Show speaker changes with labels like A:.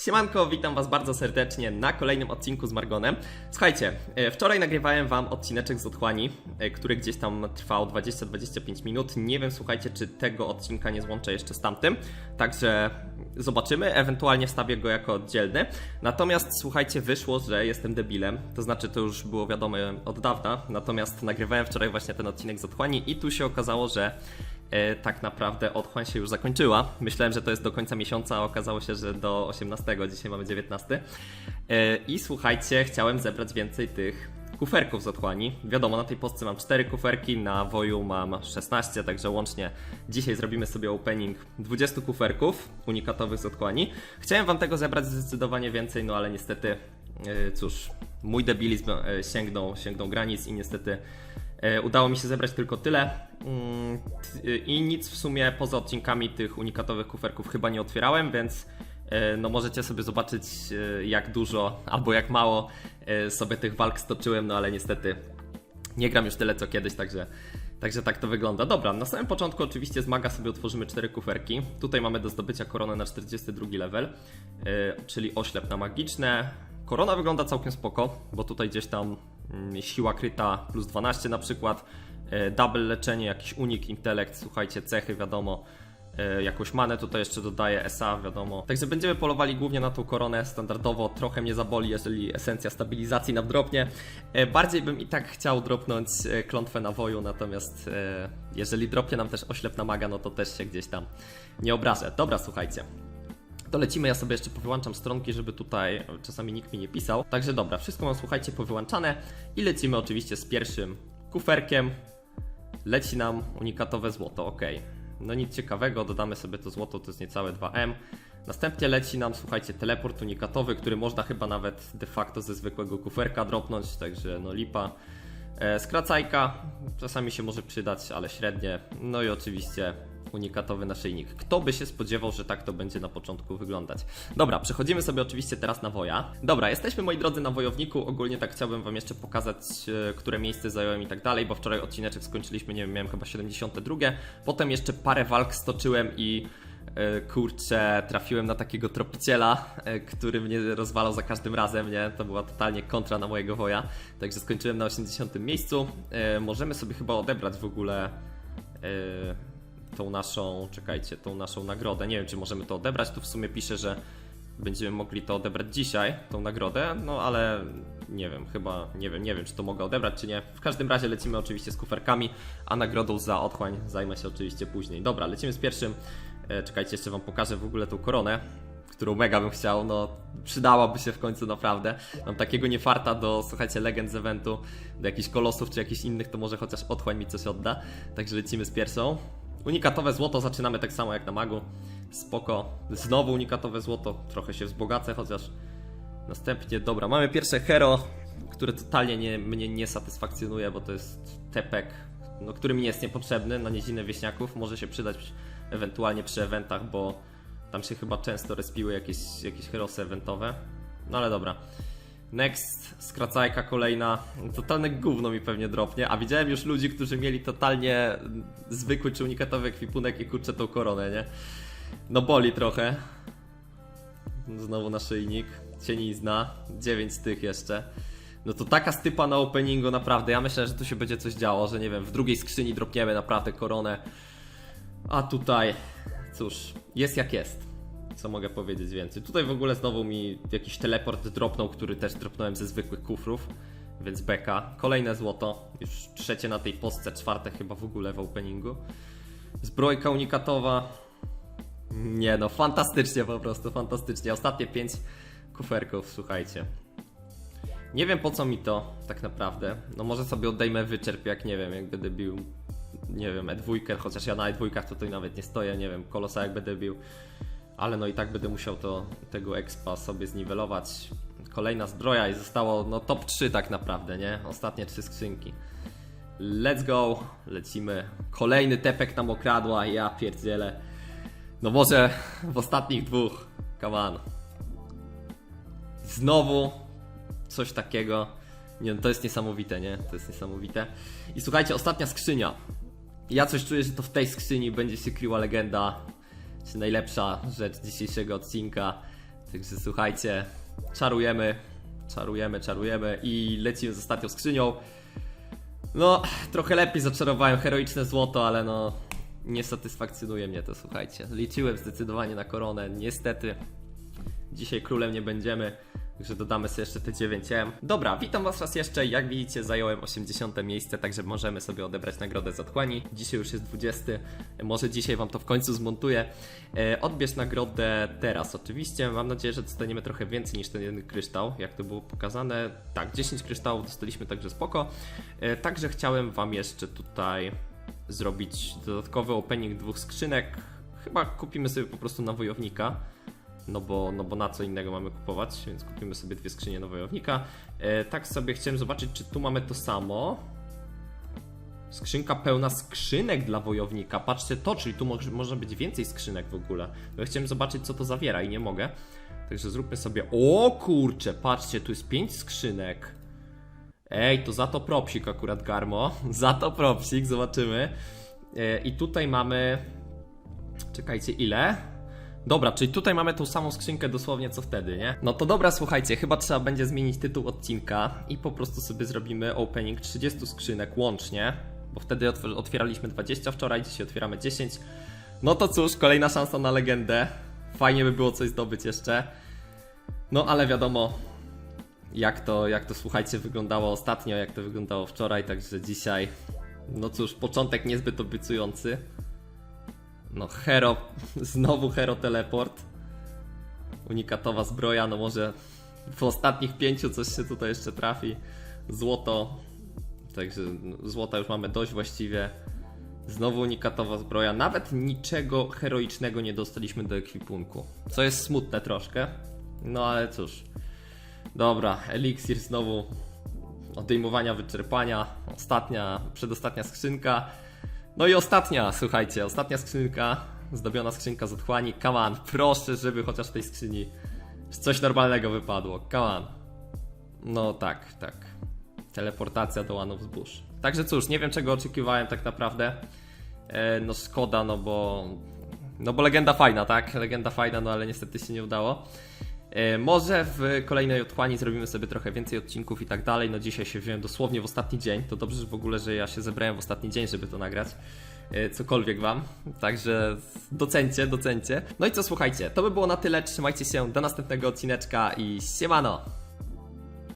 A: Siemanko, witam Was bardzo serdecznie na kolejnym odcinku z Margonem. Słuchajcie, e, wczoraj nagrywałem Wam odcineczek z Otchłani, e, który gdzieś tam trwał 20-25 minut. Nie wiem, słuchajcie, czy tego odcinka nie złączę jeszcze z tamtym, także zobaczymy, ewentualnie wstawię go jako oddzielny. Natomiast słuchajcie, wyszło, że jestem debilem, to znaczy to już było wiadome od dawna, natomiast nagrywałem wczoraj właśnie ten odcinek z Otchłani i tu się okazało, że tak naprawdę otchłań się już zakończyła. Myślałem, że to jest do końca miesiąca, a okazało się, że do 18, dzisiaj mamy 19. E, I słuchajcie, chciałem zebrać więcej tych kuferków z otchłani. Wiadomo, na tej postce mam 4 kuferki, na woju mam 16, także łącznie dzisiaj zrobimy sobie opening 20 kuferków unikatowych z otchłani. Chciałem wam tego zebrać zdecydowanie więcej, no ale niestety, e, cóż, mój debilizm e, sięgnął, sięgnął granic i niestety E, Udało mi się zebrać tylko tyle. Mm, I nic w sumie poza odcinkami tych unikatowych kuferków chyba nie otwierałem, więc e, no możecie sobie zobaczyć e, jak dużo albo jak mało e, sobie tych walk stoczyłem, no ale niestety nie gram już tyle co kiedyś, także, także tak to wygląda. Dobra, na samym początku oczywiście z maga sobie otworzymy cztery kuferki. Tutaj mamy do zdobycia koronę na 42 level, e, czyli oślep na magiczne. Korona wygląda całkiem spoko, bo tutaj gdzieś tam siła kryta plus 12 na przykład, e, double leczenie, jakiś unik, intelekt, słuchajcie, cechy wiadomo, e, jakąś manę tutaj jeszcze dodaję, SA wiadomo. Także będziemy polowali głównie na tą koronę standardowo, trochę mnie zaboli, jeżeli esencja stabilizacji nam dropnie. E, Bardziej bym i tak chciał dropnąć klątwę na woju, natomiast jeżeli dropnie nam też oślep na maga, no to też się gdzieś tam nie obrażę. Dobra, słuchajcie. To lecimy, ja sobie jeszcze powyłączam stronki, żeby tutaj czasami nikt mi nie pisał. Także dobra, wszystko mam słuchajcie powyłączane i lecimy oczywiście z pierwszym kuferkiem. Leci nam unikatowe złoto, ok. No nic ciekawego, dodamy sobie to złoto, to jest niecałe 2M. Następnie leci nam, słuchajcie, teleport unikatowy, który można chyba nawet de facto ze zwykłego kuferka dropnąć, także no lipa. E, skracajka, czasami się może przydać, ale średnie. No i oczywiście unikatowy naszyjnik. Kto by się spodziewał, że tak to będzie na początku wyglądać? Dobra, przechodzimy sobie oczywiście teraz na woja. Dobra, jesteśmy moi drodzy na wojowniku. Ogólnie tak chciałbym wam jeszcze pokazać, e, które miejsce zająłem i tak dalej, bo wczoraj odcineczek skończyliśmy, nie wiem, miałem chyba 72. Potem jeszcze parę walk stoczyłem i e, kurczę, trafiłem na takiego tropiciela, e, który mnie rozwalał za każdym razem, nie? To była totalnie kontra na mojego woja. Także skończyłem na 80 miejscu. Możemy sobie chyba odebrać w ogóle tą naszą, czekajcie, tą naszą nagrodę. Nie wiem, czy możemy to odebrać. Tu w sumie pisze, że będziemy mogli to odebrać dzisiaj, tą nagrodę, no ale nie wiem, chyba, nie wiem, nie wiem, czy to mogę odebrać, czy nie. W każdym razie lecimy oczywiście z kuferkami, a nagrodą za otchłań zajmę się oczywiście później. Dobra, lecimy z pierwszym. E, czekajcie, jeszcze wam pokażę w ogóle tą koronę, którą mega bym chciał, no przydałaby się w końcu naprawdę. Mam takiego niefarta do, słuchajcie, legend z eventu, do jakichś kolosów czy jakichś innych, to może chociaż otchłań mi coś odda. Także lecimy z pierwszą. Unikatowe złoto, zaczynamy tak samo jak na magu. Spoko. Znowu unikatowe złoto, trochę się wzbogacę, chociaż następnie, dobra, mamy pierwsze hero, które totalnie nie, mnie nie satysfakcjonuje, bo to jest tepek, no, który mi jest niepotrzebny na niezinę wieśniaków. Może się przydać ewentualnie przy eventach, bo tam się chyba często respiły jakieś, jakieś herosy eventowe. No ale dobra. Next, skracajka kolejna. Totalne gówno mi pewnie dropnie, a widziałem już ludzi, którzy mieli totalnie zwykły czy unikatowy ekwipunek i kurczę tą koronę, nie? No boli trochę. Znowu naszyjnik, cienizna, 9 z tych jeszcze. No to taka stypa na openingu naprawdę, ja myślę, że tu się będzie coś działo, że nie wiem, w drugiej skrzyni dropniemy naprawdę koronę. A tutaj, cóż, jest jak jest. Co mogę powiedzieć więcej? Tutaj w ogóle znowu mi jakiś teleport dropnął, który też dropnąłem ze zwykłych kufrów, więc beka. Kolejne złoto, już trzecie na tej postce, czwarte chyba w ogóle w openingu. Zbrojka unikatowa. Nie no, fantastycznie po prostu, fantastycznie. Ostatnie pięć kuferków, słuchajcie. Nie wiem po co mi to tak naprawdę. No może sobie oddejmę wyczerp, jak nie wiem, jak będę bił, nie wiem, E2, chociaż ja na E2 tutaj nawet nie stoję, nie wiem, kolosa jak będę bił. Ale no i tak będę musiał to, tego expa sobie zniwelować. Kolejna zbroja i zostało no top 3 tak naprawdę, nie? Ostatnie trzy skrzynki. Let's go, lecimy. Kolejny tepek nam okradła, ja pierdzielę. No może w ostatnich dwóch, come on. Znowu coś takiego. Nie, no to jest niesamowite, nie? To jest niesamowite. I słuchajcie, ostatnia skrzynia. Ja coś czuję, że to w tej skrzyni będzie się kryła legenda, najlepsza rzecz dzisiejszego odcinka. Także słuchajcie, czarujemy, czarujemy, czarujemy i lecimy z ostatnią skrzynią. No, trochę lepiej zaczarowałem heroiczne złoto, ale no, nie satysfakcjonuje mnie to, słuchajcie. Liczyłem zdecydowanie na koronę, niestety. Dzisiaj królem nie będziemy, także dodamy sobie jeszcze te 9M. Dobra, witam was raz jeszcze. Jak widzicie, zająłem 80 miejsce, także możemy sobie odebrać nagrodę z otchłani. Dzisiaj już jest 20. Może dzisiaj wam to w końcu zmontuję. E, odbierz nagrodę teraz, oczywiście. Mam nadzieję, że dostaniemy trochę więcej niż ten jeden kryształ, jak to było pokazane. Tak, 10 kryształów dostaliśmy, także spoko. E, także chciałem wam jeszcze tutaj zrobić dodatkowy opening dwóch skrzynek. Chyba kupimy sobie po prostu na wojownika. No bo, no bo na co innego mamy kupować, więc kupimy sobie dwie skrzynie na wojownika. E, tak sobie chciałem zobaczyć, czy tu mamy to samo. Skrzynka pełna skrzynek dla wojownika. Patrzcie to, czyli tu może, może być więcej skrzynek w ogóle. Ja chciałem zobaczyć, co to zawiera i nie mogę. Także zróbmy sobie. O kurczę, patrzcie, tu jest pięć skrzynek. Ej, to za to propsik akurat Garmo. Za to propsik, zobaczymy. E, I tutaj mamy. Czekajcie, ile? Dobra, czyli tutaj mamy tą samą skrzynkę dosłownie co wtedy, nie? No to dobra, słuchajcie, chyba trzeba będzie zmienić tytuł odcinka i po prostu sobie zrobimy opening 30 skrzynek łącznie, bo wtedy otw- otwieraliśmy 20 wczoraj, dzisiaj otwieramy 10. No to cóż, kolejna szansa na legendę. Fajnie by było coś zdobyć jeszcze. No ale wiadomo, jak to, jak to słuchajcie, wyglądało ostatnio, jak to wyglądało wczoraj, także dzisiaj. No cóż, początek niezbyt obiecujący. No, Hero, znowu Hero Teleport. Unikatowa zbroja, no może w ostatnich pięciu coś się tutaj jeszcze trafi. Złoto, także no, złota już mamy dość właściwie. Znowu unikatowa zbroja, nawet niczego heroicznego nie dostaliśmy do ekwipunku. Co jest smutne troszkę, no ale cóż. Dobra, eliksir znowu odejmowania wyczerpania. Ostatnia, przedostatnia skrzynka. No i ostatnia, słuchajcie, ostatnia skrzynka, zdobiona skrzynka z otchłani. Come on, proszę, żeby chociaż w tej skrzyni coś normalnego wypadło. Come on. No tak, tak. Teleportacja do of Bush. Także cóż, nie wiem czego oczekiwałem tak naprawdę. E, no szkoda, no bo... No bo legenda fajna, tak? Legenda fajna, no ale niestety się nie udało. E, Może w kolejnej otchłani zrobimy sobie trochę więcej odcinków i tak dalej. No dzisiaj się wziąłem dosłownie w ostatni dzień. To dobrze że w ogóle, że ja się zebrałem w ostatni dzień, żeby to nagrać. E, Cokolwiek wam. Także docencie, docencie. No i co słuchajcie, to by było na tyle. Trzymajcie się do następnego odcineczka i siemano!